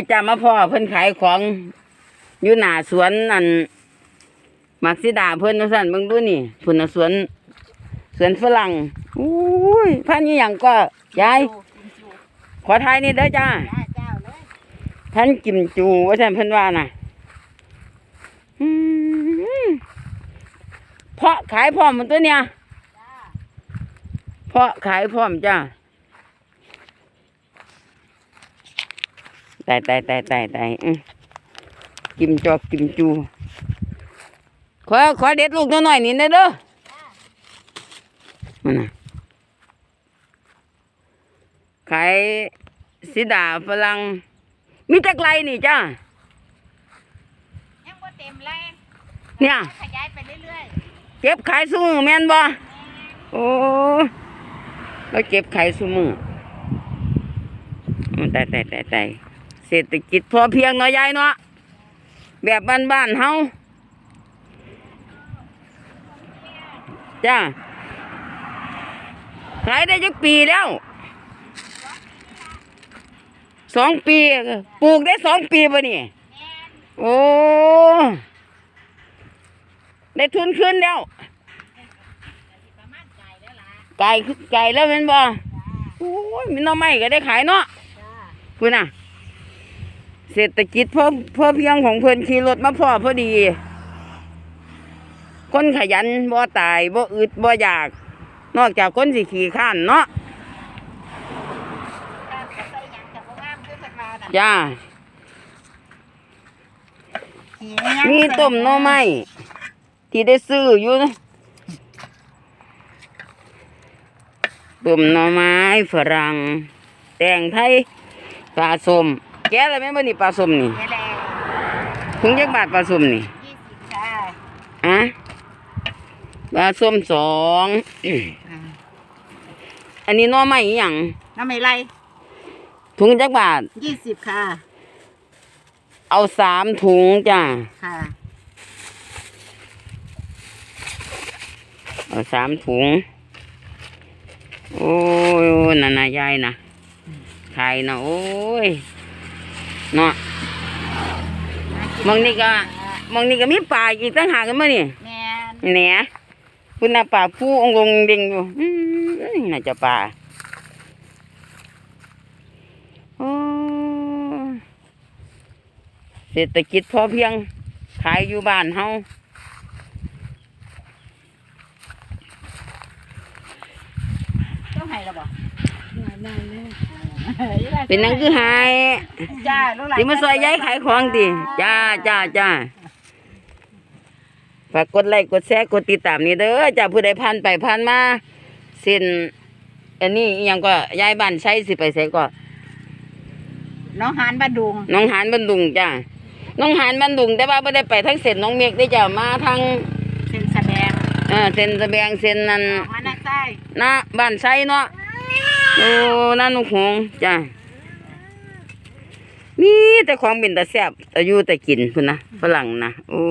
ยจะมาพ่อเพิ่นขายของอยู่หน้าสวนนั่นมักซิดาเพิ่นว่าซั่นเบิ่งดูนี่พุ่นน่ะสวนสวนฝรั่งอุ้ยพันนี้หยังก็ยายขอทายนี่เด้อจ้าจ้านกิมจูว่าซั่นเพิ่นว่าน่ะเพาะขายพร้อมมันตัวเนี่ยเพาะขายพร้อมจ้า ตายตายตายตายตายอื้อกิมจอกกิมจู ขอขอเด็ดลูกน้อยๆนี่นะเด้อมันน่ะขายสีดาฝรั่งมีจักไรนี่จ้ายังบ่เต็มเลยเนี่ยขยายไปเรื่อยเก็บขายซุมือแม่นบ่โอ้เราเก็บขายซุมืออืมตายตายตายตาย เศรษฐกิจพอเพียงเนาะยายเนาะแบบบ้านๆเฮาจ้าขายได้จักปีแล้วสองปีปลูกได้สองปีป่ะนี่ๆแม่นโอ้ได้ทุนขึ้นแล้วประมาณไก่แล้วล่ะไก่ไก่แล้วแมันบ่จ้าโอ้ยมีหน้อไม้ก็ได้ขายเนาะจ้าพูดน่ะ เศรษฐกิจเพิ่มเพิ่มเพียงของเพิ่นขี่รถมาพ่อพอดี คนขยันบ่ตายบ่อึดบ่อยาก นอกจากคนสิขี่ข้านเนาะการจะใส่หยังจะบ่งามคือเพิ่นว่าน่ะจ้าขี้หยังมีต้มหน้อไม้ที่ได้ซื้ออยู่นะต้มหน่อไม้ฝรั่งแตงไทยปลาส้ม แกะแล้วแม่นบ่นี่ปลาส้มนี่แม่แลถุงยักบาทปลาส้มนี่ยี่สิบจ้าอะปลาส้มสองอื้ออ่าอันนี้หน่อไม้อหย่างน้ำไม่ไรถุงจักบาท ยี่สิบค่ะ เอาสามถุงจ้าค่ะ เอาสามถุง โอ้ยน่ะนะยายนะไข่นะโอ้ย เนาะมองนี่ก็มองนี่ก็มีปลาอีกตั้งหากกันมั้นี่แม่นแหน่คุณน่ะปลาผู้องค์งเด้งอยู่อื้อน่าจะปลาโอ้เศรษฐกิจพอเพียงขายอยู่บ้านเฮาต้องให้ระบ่ เป็นหนังคือหายจ้าลูกหลานสิมาซอยย้ายขายของติจ้าจ้าจ้าฝากกดไลค์กดแชร์กดติดตามนี่เด้อจ้าผู้ใดผ่านไปผ่านมาเส้นอันนี้อิหยังก็ย้ายบ้านใช้สิไปใส่ก็ น้องหานบ้านดุงน้องหานบันดุงจ้าน้องหานบันดุงแต่ว่าไม่ได้ไปทั้งเส้นน้องเมฆได้จ้ามาทางเส้นสะแบงเออเส้นสะแบงเส้นนั้นออกมาหน้าใต้ หน้าบ้านใช้เนาะ โอ้นั่นนุหงจ้ามีแต่ของเป็นแต่แซ่บแต่อยู่แต่กินพุ่นนะฝรั่งนะโอ้